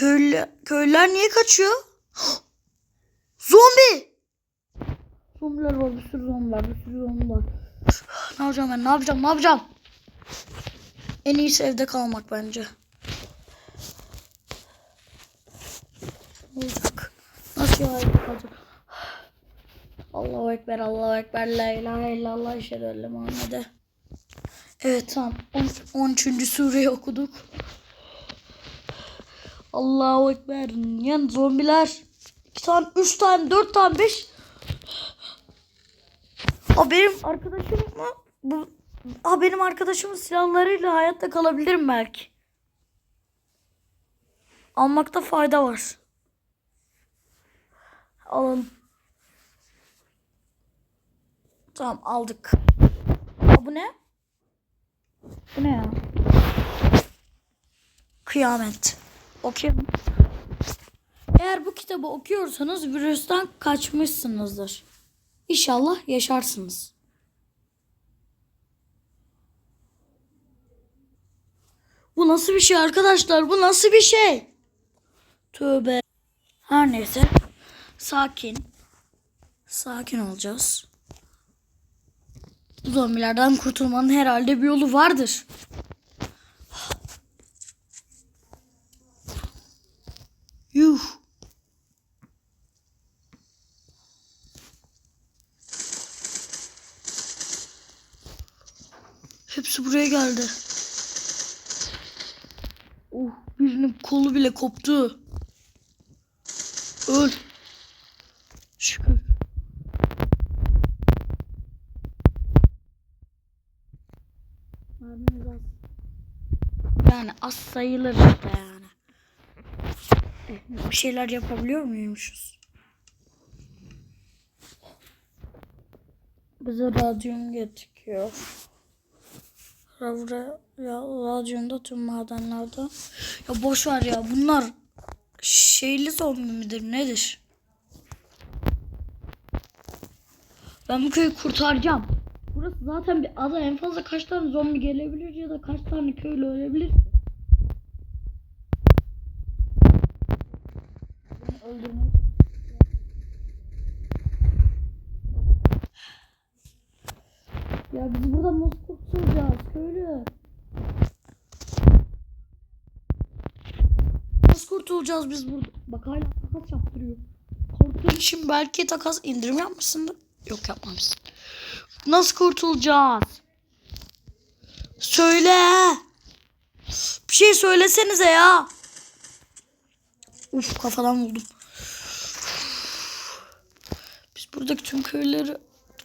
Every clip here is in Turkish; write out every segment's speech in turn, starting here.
Köylü, köylüler niye kaçıyor? Zombi! Zombiler var bir sürü zombi var bir sürü zombi var. Ne yapacağım ben ne yapacağım ne yapacağım? En iyisi evde kalmak bence. Ne olacak? Nasıl ya evde kalacak? Allahu Ekber, Allahu Ekber, La ilahe illallah, eşhedü en Muhammede. Evet tamam. 13. sureyi okuduk. Allahu Ekber. Yani zombiler. 2 tane, 3 tane, 4 tane, 5. Aa benim arkadaşım mı? Bu Aa benim arkadaşımın silahlarıyla hayatta kalabilirim belki. Almakta fayda var. Alalım. Tamam aldık. Aa, bu ne? Bu ne ya? Kıyamet. Okuyalım. Eğer bu kitabı okuyorsanız virüsten kaçmışsınızdır. İnşallah yaşarsınız. Bu nasıl bir şey arkadaşlar? Bu nasıl bir şey? Tövbe. Her neyse. Sakin. Sakin olacağız. Zombilerden kurtulmanın herhalde bir yolu vardır. Hepsi buraya geldi. Oh, birinin kolu bile koptu. Öl. Şükür. Yani az sayılır işte yani. Bir şeyler yapabiliyor muymuşuz? Bize radyum getiriyor. Ravra, ya, radyonda tüm madenlerde. Ya boş ver ya bunlar şeyli zombi midir nedir? Ben bu köyü kurtaracağım. Burası zaten bir ada en fazla kaç tane zombi gelebilir ya da kaç tane köylü ölebilir? Ya biz buradan nasıl kurtulacağız köylü? Kurtulacağız biz burada? Bak hala takas yaptırıyor. Korktuğun için belki takas indirim yapmışsındır. Yok yapmamışsın. Nasıl kurtulacağız? Söyle. Bir şey söylesenize ya. Uf kafadan buldum. Biz buradaki tüm köyleri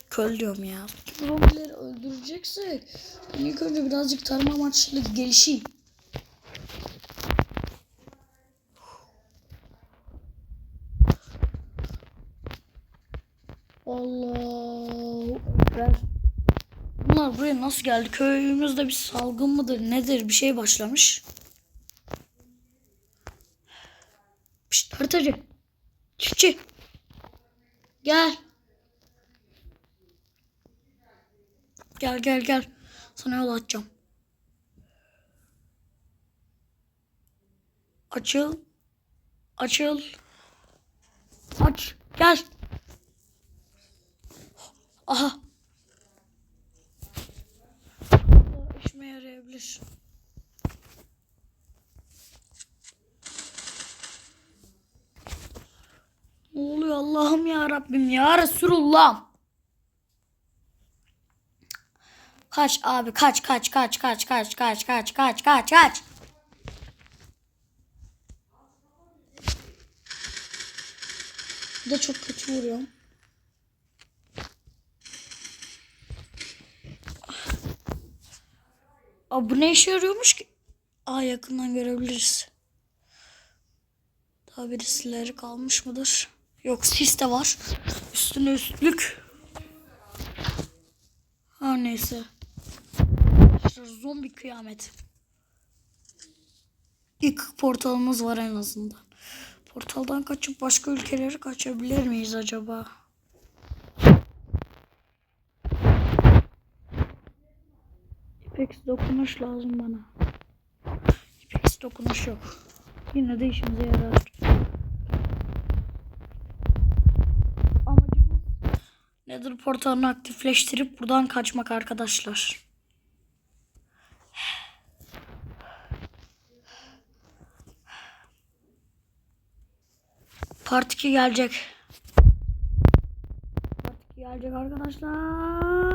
köl diyorum ya. Tüm zombileri öldüreceksek ilk önce birazcık tarım amaçlı gelişeyim. Allah Ekber. Bunlar buraya nasıl geldi? Köyümüzde bir salgın mıdır nedir? Bir şey başlamış. Pişt haritacı. Çiftçi. Gel. Gel gel gel. Sana yol açacağım. Açıl. Açıl. Aç. Gel. Aha. İşime yarayabilir. Ne oluyor Allah'ım ya Rabbim ya Resulullah. Kaç abi kaç kaç kaç kaç kaç kaç kaç kaç kaç kaç. Bir de çok kötü vuruyor. Aa, bu ne işe yarıyormuş ki? Aa yakından görebiliriz. Daha birisileri kalmış mıdır? Yok sis de var. Üstüne üstlük. Her neyse. İşte zombi kıyamet. İlk portalımız var en azından. Portaldan kaçıp başka ülkelere kaçabilir miyiz acaba? İpex dokunuş lazım bana. İpex dokunuş yok. Yine de işimize yarar. Amacımız Nether portalını aktifleştirip buradan kaçmak arkadaşlar. Part 2 gelecek. Part 2 gelecek arkadaşlar.